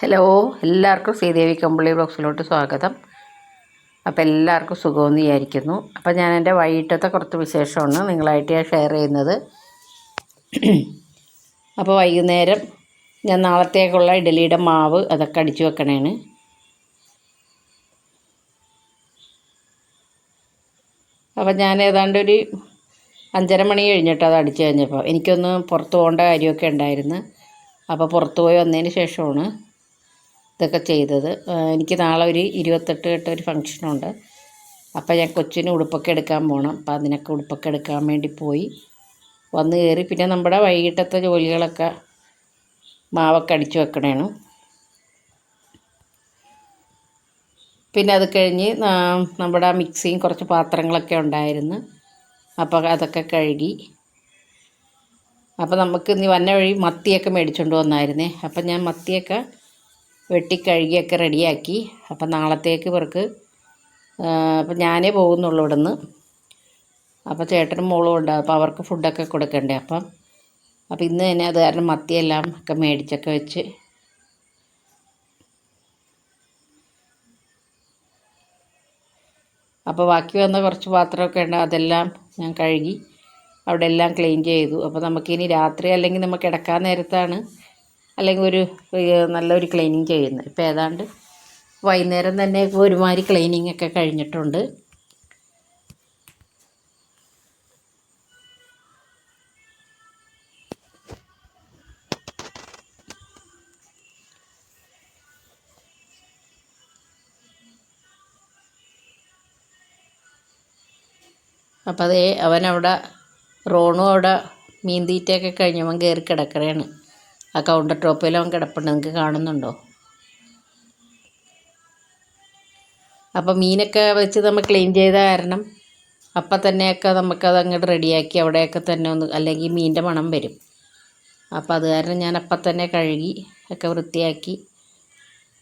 Hello എല്ലാവർക്കും ശ്രീദേവി കമ്പിളി ബ്ലോക്സിലോട്ട് സ്വാഗതം. അപ്പോൾ എല്ലാവർക്കും സുഖമെന്ന് വിചാരിക്കുന്നു. അപ്പോൾ ഞാൻ എന്റെ വൈകിട്ടത്തെ കുറച്ച് വിശേഷമാണ് നിങ്ങളായിട്ട് ഞാൻ ഷെയർ ചെയ്യുന്നത്. അപ്പോൾ വൈകുന്നേരം ഞാൻ നാളത്തേക്കുള്ള ഇഡലിയുടെ മാവ് അതൊക്കെ അടിച്ചു വെക്കണേണ്. അപ്പോൾ ഞാൻ ഏതാണ്ട് ഒരു അഞ്ചര മണി കഴിഞ്ഞിട്ട് അത് അടിച്ചു കഴിഞ്ഞപ്പോൾ എനിക്കൊന്ന് പുറത്ത് പോകേണ്ട കാര്യമൊക്കെ ഉണ്ടായിരുന്നു. അപ്പോൾ പുറത്ത് പോയി വന്നതിന് ശേഷമാണ് ഇതൊക്കെ ചെയ്തത്. എനിക്ക് നാളെ ഒരു ഇരുപത്തെട്ട് കെട്ട ഒരു ഫംഗ്ഷനുണ്ട് അപ്പോൾ ഞാൻ കൊച്ചിന് ഉടുപ്പൊക്കെ എടുക്കാൻ പോകണം അപ്പോൾ അതിനൊക്കെ ഉടുപ്പൊക്കെ എടുക്കാൻ വേണ്ടി പോയി. വന്ന് കയറി പിന്നെ നമ്മുടെ വൈകിട്ടത്തെ ജോലികളൊക്കെ മാവൊക്കെ അടിച്ചു വെക്കണേണ്. പിന്നെ അത് കഴിഞ്ഞ് നമ്മുടെ മിക്സിയും കുറച്ച് പാത്രങ്ങളൊക്കെ ഉണ്ടായിരുന്നു. അപ്പോൾ അതൊക്കെ കഴുകി. അപ്പോൾ നമുക്ക് ഇനി വന്ന വഴി മത്തിയൊക്കെ മേടിച്ചുകൊണ്ട് വന്നായിരുന്നേ. അപ്പം ഞാൻ മത്തിയൊക്കെ വെട്ടി കഴുകിയൊക്കെ റെഡിയാക്കി. അപ്പം നാളത്തേക്ക് ഇവർക്ക് അപ്പം ഞാനേ പോകുന്നുള്ളൂ ഇവിടെ നിന്ന് അപ്പോൾ ചേട്ടനും മോളും ഉണ്ട്. അപ്പോൾ അവർക്ക് ഫുഡൊക്കെ കൊടുക്കണ്ടേ അപ്പം? അപ്പം ഇന്ന് തന്നെ അത് കാരണം മത്തിയെല്ലാം ഒക്കെ മേടിച്ചൊക്കെ വെച്ച്. അപ്പോൾ ബാക്കി വന്ന കുറച്ച് പാത്രമൊക്കെ ഉണ്ട്. അതെല്ലാം ഞാൻ കഴുകി അവിടെ എല്ലാം ക്ലീൻ ചെയ്തു. അപ്പോൾ നമുക്കിനി രാത്രി അല്ലെങ്കിൽ നമുക്ക് കിടക്കാൻ നേരത്താണ് അല്ലെങ്കിൽ ഒരു നല്ലൊരു ക്ലീനിങ് ചെയ്യുന്നത് ഇപ്പോൾ ഏതാണ്ട് വൈകുന്നേരം തന്നെ ഇപ്പോൾ ഒരുമാതിരി ക്ലീനിങ് ഒക്കെ കഴിഞ്ഞിട്ടുണ്ട്. അപ്പം അതേ അവനവിടെ റോണും അവിടെ മീൻ തീറ്റയൊക്കെ കഴിഞ്ഞവൻ കയറി കിടക്കണേണ്. ആ കൗണ്ടർ ടോപ്പിൽ അവൻ കിടപ്പുണ്ട്. നിങ്ങൾക്ക് കാണുന്നുണ്ടോ? അപ്പം മീനൊക്കെ വെച്ച് നമ്മൾ ക്ലീൻ ചെയ്ത കാരണം അപ്പം തന്നെയൊക്കെ നമുക്കത് അങ്ങോട്ട് റെഡിയാക്കി അവിടെയൊക്കെ തന്നെ ഒന്ന് അല്ലെങ്കിൽ മീനിന്റെ മണം വരും. അപ്പം അത് കാരണം ഞാൻ അപ്പം തന്നെ കഴുകി ഒക്കെ വൃത്തിയാക്കി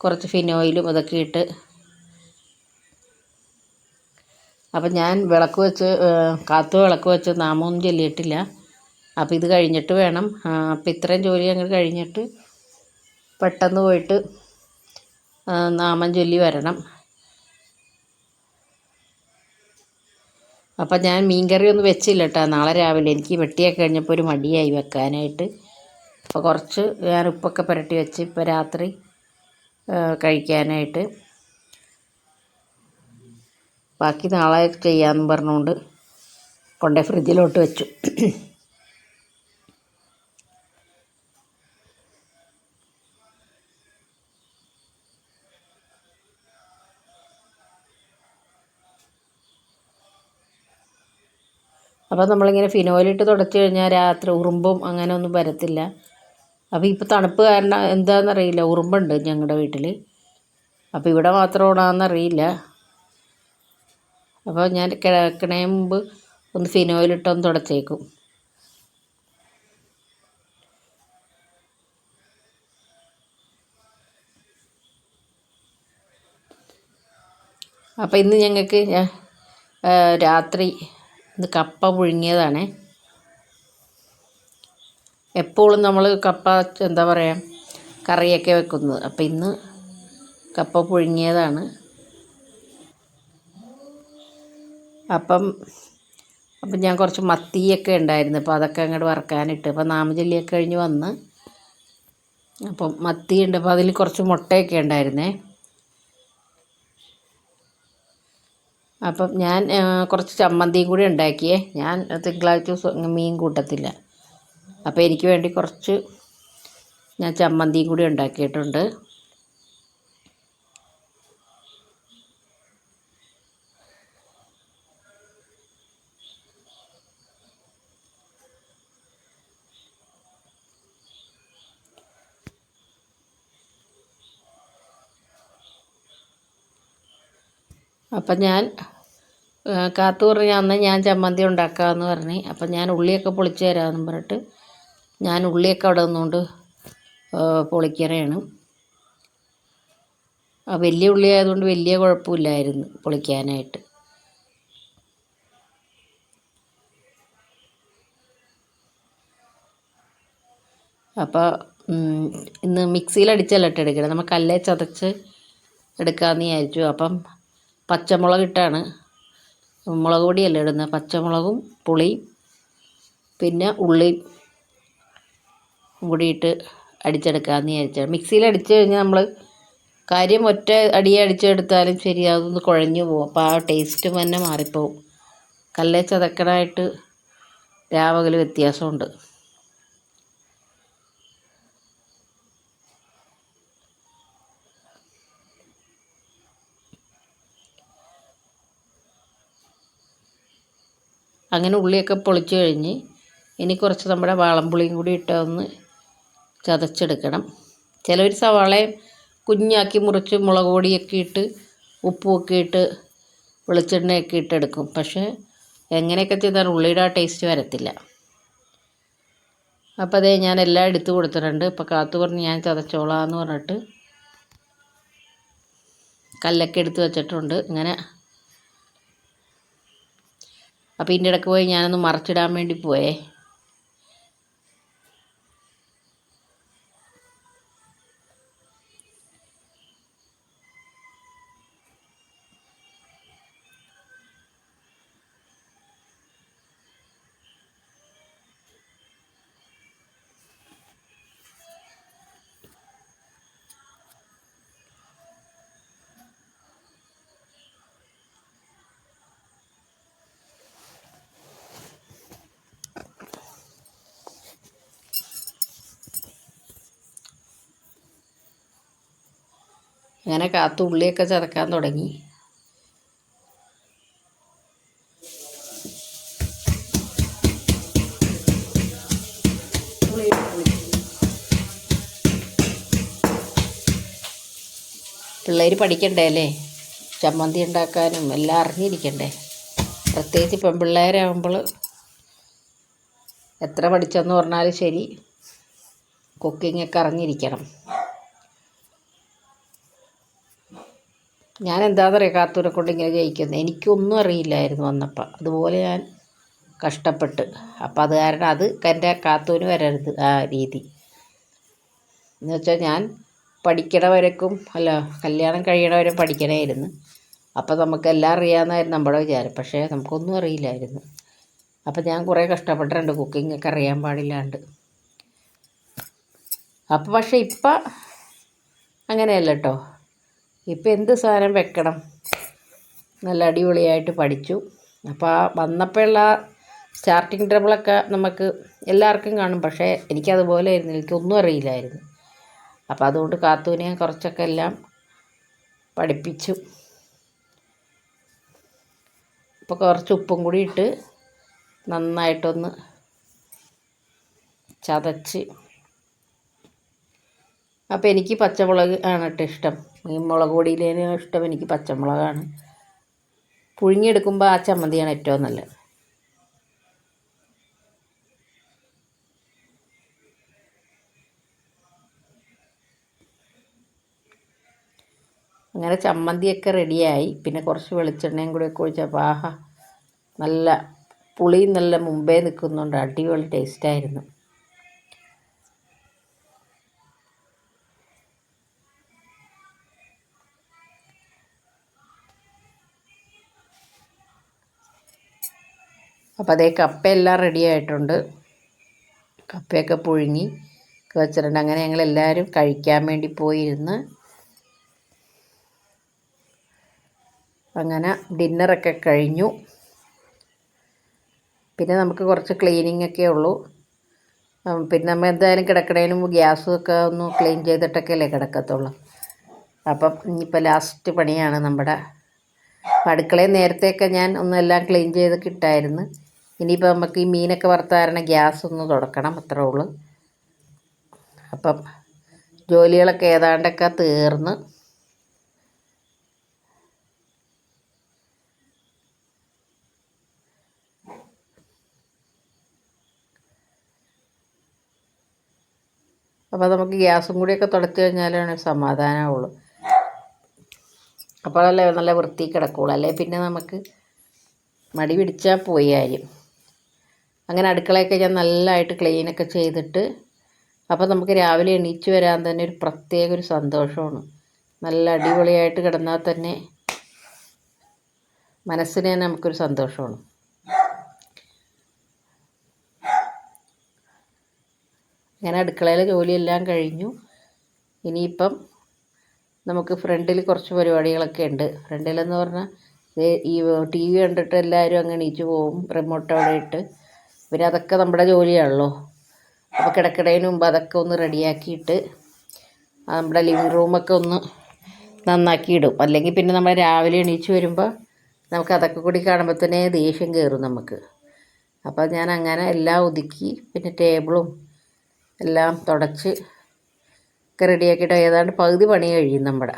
കുറച്ച് ഫിനോയിലും അതൊക്കെ ഇട്ട് അപ്പം ഞാൻ വിളക്ക് വെച്ച് കാത്തു വിളക്ക് വെച്ച് നാമമൊന്നും ചൊല്ലിയിട്ടില്ല. അപ്പം ഇത് കഴിഞ്ഞിട്ട് വേണം. അപ്പോൾ അപ്പം ഇത്രയും ജോലി അങ്ങ് കഴിഞ്ഞിട്ട് പെട്ടെന്ന് പോയിട്ട് നാമം ചൊല്ലി വരണം. അപ്പം ഞാൻ മീൻകറി ഒന്നും വെച്ചില്ല കേട്ടോ നാളെ രാവിലെ എനിക്ക് വെട്ടിയൊക്കെ കഴിഞ്ഞപ്പോൾ ഒരു മടിയായി വെക്കാനായിട്ട്. അപ്പോൾ കുറച്ച് ഞാൻ ഉപ്പൊക്കെ പുരട്ടി വെച്ച് ഇപ്പോൾ രാത്രി കഴിക്കാനായിട്ട്. ബാക്കി നാളെ ചെയ്യാമെന്ന് പറഞ്ഞുകൊണ്ട് കൊണ്ടേ ഫ്രിഡ്ജിലോട്ട് വെച്ചു. അപ്പോൾ നമ്മളിങ്ങനെ ഫിനോയിലിട്ട് തുടച്ച് കഴിഞ്ഞാൽ രാത്രി ഉറുമ്പും അങ്ങനെ ഒന്നും വരത്തില്ല. അപ്പോൾ ഇപ്പോൾ തണുപ്പ് കാരണം എന്താണെന്നറിയില്ല ഉറുമ്പുണ്ട് ഞങ്ങളുടെ വീട്ടിൽ അപ്പോൾ ഇവിടെ മാത്രം ഉണാന്നറിയില്ല അപ്പോൾ ഞാൻ കിടക്കണേ മുമ്പ് ഒന്ന് ഫിനോയിലിട്ടൊന്ന് തുടച്ചേക്കും. അപ്പോൾ ഇന്ന് ഞങ്ങൾക്ക് രാത്രി ഇന്ന് കപ്പ പുഴുങ്ങിയതാണ്. എപ്പോഴും നമ്മൾ കപ്പ എന്താ പറയുക കറിയൊക്കെ വെക്കുന്നത്. അപ്പം ഇന്ന് കപ്പ പുഴുങ്ങിയതാണ്. അപ്പം അപ്പം ഞാൻ കുറച്ച് മത്തിയൊക്കെ ഉണ്ടായിരുന്നു. അപ്പോൾ അതൊക്കെ അങ്ങോട്ട് വറക്കാനിട്ട്. അപ്പോൾ നാമജല്ലിയൊക്കെ കഴിഞ്ഞ് വന്ന് അപ്പം മത്തി ഉണ്ട് അപ്പോൾ അതിൽ കുറച്ച് മുട്ടയൊക്കെ ഉണ്ടായിരുന്നേ. അപ്പം ഞാൻ കുറച്ച് ചമ്മന്തിയും കൂടി ഉണ്ടാക്കിയേ. ഞാൻ തിങ്കളാഴ്ച ദിവസം മീൻ കൂട്ടത്തില്ല. അപ്പോൾ എനിക്ക് വേണ്ടി കുറച്ച് ഞാൻ ചമ്മന്തിയും കൂടി ഉണ്ടാക്കിയിട്ടുണ്ട്. അപ്പം ഞാൻ കാത്തു പറഞ്ഞ അന്ന് ഞാൻ ചമ്മന്തി ഉണ്ടാക്കാമെന്ന് പറഞ്ഞു. അപ്പം ഞാൻ ഉള്ളിയൊക്കെ പൊളിച്ചു തരാമെന്നും പറഞ്ഞിട്ട് ഞാൻ ഉള്ളിയൊക്കെ അവിടെ നിന്നുകൊണ്ട് ആ വലിയ ഉള്ളി ആയതുകൊണ്ട് വലിയ കുഴപ്പമില്ലായിരുന്നു പൊളിക്കാനായിട്ട്. അപ്പോൾ ഇന്ന് മിക്സിയിൽ അടിച്ചല്ല ഇട്ട് എടുക്കണം. നമ്മൾ കല്ലേ ചതച്ച് എടുക്കാമെന്ന് വിചാരിച്ചു. അപ്പം പച്ചമുളക് ഇട്ടാണ്. മുളക് പൊടിയല്ല ഇടുന്നത് പച്ചമുളകും പുളിയും പിന്നെ ഉള്ളിയും കൂടിയിട്ട് അടിച്ചെടുക്കാമെന്ന് വിചാരിച്ചാണ് മിക്സിയിൽ അടിച്ചു കഴിഞ്ഞാൽ നമ്മൾ കാര്യം ഒറ്റ അടിയെ അടിച്ചെടുത്താലും ശരി അതൊന്ന് കുഴഞ്ഞു പോകും അപ്പോൾ ആ ടേസ്റ്റ് തന്നെ മാറിപ്പോവും. കല്ലേ ചതക്കനായിട്ട് രാവകൽ വ്യത്യാസമുണ്ട്. അങ്ങനെ ഉള്ളിയൊക്കെ പൊളിച്ച് കഴിഞ്ഞ് ഇനി കുറച്ച് നമ്മുടെ വാളംപുളിയും കൂടി ഇട്ട് ഒന്ന് ചതച്ചെടുക്കണം. ചിലവർ സവാളയും കുഞ്ഞാക്കി മുറിച്ച് മുളക് പൊടിയൊക്കെ ഇട്ട് ഉപ്പുമൊക്കെ ഇട്ട് വെളിച്ചെണ്ണയൊക്കെ ഇട്ടെടുക്കും. പക്ഷേ എങ്ങനെയൊക്കെ ചെയ്താൽ ഉള്ളിയുടെ ആ ടേസ്റ്റ് വരത്തില്ല. അപ്പോൾ അതേ ഞാൻ എല്ലാം എടുത്തു കൊടുത്തിട്ടുണ്ട്. ഇപ്പോൾ കാത്തു പറഞ്ഞ് ഞാൻ ചതച്ചോളാം എന്ന് പറഞ്ഞിട്ട് കല്ലൊക്കെ എടുത്ത് വെച്ചിട്ടുണ്ട്. ഇങ്ങനെ അപ്പോൾ ഇതിന്റെ ഇടയ്ക്ക് പോയി ഞാനൊന്ന് മറച്ചിടാൻ വേണ്ടി പോയേ. അങ്ങനെ കാത്തു ഉള്ളിയൊക്കെ ചതക്കാൻ തുടങ്ങി. പിള്ളേർ പഠിക്കണ്ടേ അല്ലേ? ചമ്മന്തി ഉണ്ടാക്കാനും എല്ലാം അറിഞ്ഞിരിക്കണ്ടേ? പ്രത്യേകിച്ച് പെൺപിള്ളേരാകുമ്പോൾ എത്ര പഠിച്ചെന്ന് പറഞ്ഞാലും ശരി കുക്കിങ്ങൊക്കെ അറിഞ്ഞിരിക്കണം. ഞാൻ എന്താണെന്ന് അറിയാം കാത്തൂരെ കൊണ്ട് ഇങ്ങനെ ജയിക്കുന്നത് എനിക്കൊന്നും അറിയില്ലായിരുന്നു വന്നപ്പോൾ അതുപോലെ ഞാൻ കഷ്ടപ്പെട്ട്. അപ്പം അത് കാരണം അത് എന്റെ കാത്തൂന് വരരുത് ആ രീതി. എന്ന് വെച്ചാൽ ഞാൻ പഠിക്കണവരക്കും അല്ല കല്യാണം കഴിയണവരെ പഠിക്കണമായിരുന്നു അപ്പം നമുക്ക് എല്ലാം അറിയാമെന്നായിരുന്നു നമ്മുടെ വിചാരം. പക്ഷേ നമുക്കൊന്നും അറിയില്ലായിരുന്നു. അപ്പം ഞാൻ കുറേ കഷ്ടപ്പെട്ടിട്ടുണ്ട് കുക്കിംഗ് ഒക്കെ അറിയാൻ പാടില്ലാണ്ട്. അപ്പം പക്ഷേ ഇപ്പം അങ്ങനെയല്ല കേട്ടോ ഇപ്പം എന്ത് സാധനം വെക്കണം? നല്ല അടിപൊളിയായിട്ട് പഠിച്ചു. അപ്പോൾ ആ വന്നപ്പോഴുള്ള സ്റ്റാർട്ടിങ് ട്രബിളൊക്കെ നമുക്ക് എല്ലാവർക്കും കാണും. പക്ഷേ എനിക്കതുപോലെ ആയിരുന്നു. എനിക്കൊന്നും അറിയില്ലായിരുന്നു. അപ്പോൾ അതുകൊണ്ട് കാത്തൂനെ കുറച്ചൊക്കെ എല്ലാം പഠിപ്പിച്ചു. ഇപ്പോൾ കുറച്ച് ഉപ്പും കൂടി ഇട്ട് നന്നായിട്ടൊന്ന് ചതച്ച്. അപ്പോൾ എനിക്ക് പച്ചമുളക് ആണ് കേട്ടോ ഇഷ്ടം. ഈ മുളക് പൊടിയിലേനും ഇഷ്ടം എനിക്ക് പച്ചമുളകാണ്. പുഴുങ്ങിയെടുക്കുമ്പോൾ ആ ചമ്മന്തിയാണ് ഏറ്റവും നല്ലത്. അങ്ങനെ ചമ്മന്തിയൊക്കെ റെഡിയായി. പിന്നെ കുറച്ച് വെളിച്ചെണ്ണയും കൂടി ഒക്കെ ഒഴിച്ചപ്പോൾ ആഹാ നല്ല പുളിയും നല്ല മുമ്പേ നിൽക്കുന്നുണ്ട് അടിപൊളി ടേസ്റ്റായിരുന്നു അപ്പോൾ അതേ കപ്പയെല്ലാം റെഡി ആയിട്ടുണ്ട്. കപ്പയൊക്കെ പുഴുങ്ങി വെച്ചിട്ടുണ്ട്. അങ്ങനെ ഞങ്ങൾ ഞങ്ങളെല്ലാവരും കഴിക്കാൻ വേണ്ടി പോയിരുന്ന്. അങ്ങനെ ഡിന്നറൊക്കെ കഴിഞ്ഞു. പിന്നെ നമുക്ക് കുറച്ച് ക്ലീനിങ് ഒക്കെ ഉള്ളൂ. പിന്നെ നമ്മൾ എന്തായാലും കിടക്കണേനും ഗ്യാസും ഒക്കെ ഒന്ന് ക്ലീൻ ചെയ്തിട്ടൊക്കെ അല്ലേ കിടക്കത്തുള്ളൂ. അപ്പം ഇനിയിപ്പോൾ ലാസ്റ്റ് പണിയാണ് നമ്മുടെ അടുക്കളയിൽ നേരത്തെയൊക്കെ ഞാൻ ഒന്നെല്ലാം ക്ലീൻ ചെയ്തൊക്കെ ഇട്ടായിരുന്നു ഇനിയിപ്പോൾ നമുക്ക് ഈ മീനൊക്കെ വറുത്താരണം ഗ്യാസ് ഒന്ന് തുടക്കണം അത്രേ ഉള്ളൂ. അപ്പം ജോലികളൊക്കെ ഏതാണ്ടൊക്കെ തീർന്ന്. അപ്പോൾ നമുക്ക് ഗ്യാസും കൂടിയൊക്കെ തുടച്ചു കഴിഞ്ഞാലാണ് സമാധാനമുള്ളൂ. അപ്പോഴല്ലേ നല്ല വൃത്തി കിടക്കുള്ളൂ. അല്ലെ? പിന്നെ നമുക്ക് മടി പിടിച്ചാൽ പോയി കാര്യം. അങ്ങനെ അടുക്കളയൊക്കെ ഞാൻ നല്ലതായിട്ട് ക്ലീനൊക്കെ ചെയ്തിട്ട് അപ്പോൾ നമുക്ക് രാവിലെ എണീച്ച് വരാൻ തന്നെ ഒരു പ്രത്യേക ഒരു സന്തോഷമാണ്. നല്ല അടിപൊളിയായിട്ട് കിടന്നാൽ തന്നെ മനസ്സിന് തന്നെ നമുക്കൊരു സന്തോഷമാണ്. അങ്ങനെ അടുക്കളയിലെ ജോലിയെല്ലാം കഴിഞ്ഞു. ഇനിയിപ്പം നമുക്ക് ഫ്രണ്ടിൽ കുറച്ച് പരിപാടികളൊക്കെ ഉണ്ട്. ഫ്രണ്ടിലെന്ന് പറഞ്ഞാൽ ഈ ടി വി കണ്ടിട്ട് എല്ലാവരും അങ്ങ് എണീച്ച് പോവും. റിമോട്ട് അവിടെ ഇട്ട്. പിന്നെ അതൊക്കെ നമ്മുടെ ജോലിയാണല്ലോ. അപ്പോൾ കിടക്കടേന് മുമ്പ് അതൊക്കെ ഒന്ന് റെഡിയാക്കിയിട്ട് നമ്മുടെ ലിവിങ് റൂമൊക്കെ ഒന്ന് നന്നാക്കി ഇടും. അല്ലെങ്കിൽ പിന്നെ നമ്മൾ രാവിലെ എണീച്ച് വരുമ്പോൾ നമുക്ക് അതൊക്കെ കൂടി കാണുമ്പോൾ തന്നെ ദേഷ്യം കയറും നമുക്ക്. അപ്പോൾ ഞാൻ അങ്ങനെ എല്ലാം ഒതുക്കി പിന്നെ ടേബിളും എല്ലാം തുടച്ച് ഒക്കെ റെഡിയാക്കിയിട്ട് ഏതാണ്ട് പകുതി പണി കഴിയും നമ്മുടെ.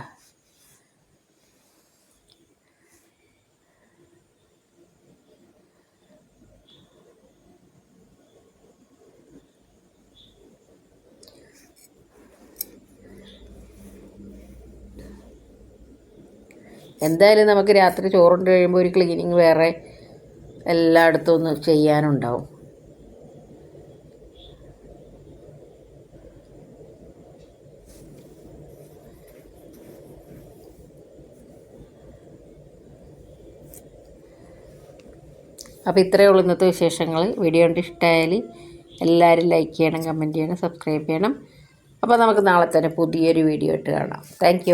എന്തായാലും നമുക്ക് രാത്രി ചോറുണ്ട് കഴിയുമ്പോൾ ഒരു ക്ലീനിങ് വേറെ എല്ലായിടത്തും ഒന്ന് ചെയ്യാനുണ്ടാവും. അപ്പോൾ ഇത്രയേ ഉള്ളൂ ഇന്നത്തെ വിശേഷങ്ങൾ വീഡിയോ കണ്ട് ഇഷ്ടമായാൽ എല്ലാവരും ലൈക്ക് ചെയ്യണം കമന്റ് ചെയ്യണം സബ്സ്ക്രൈബ് ചെയ്യണം. അപ്പോൾ നമുക്ക് നാളെ തന്നെ പുതിയൊരു വീഡിയോ ഇട്ട് കാണാം. താങ്ക്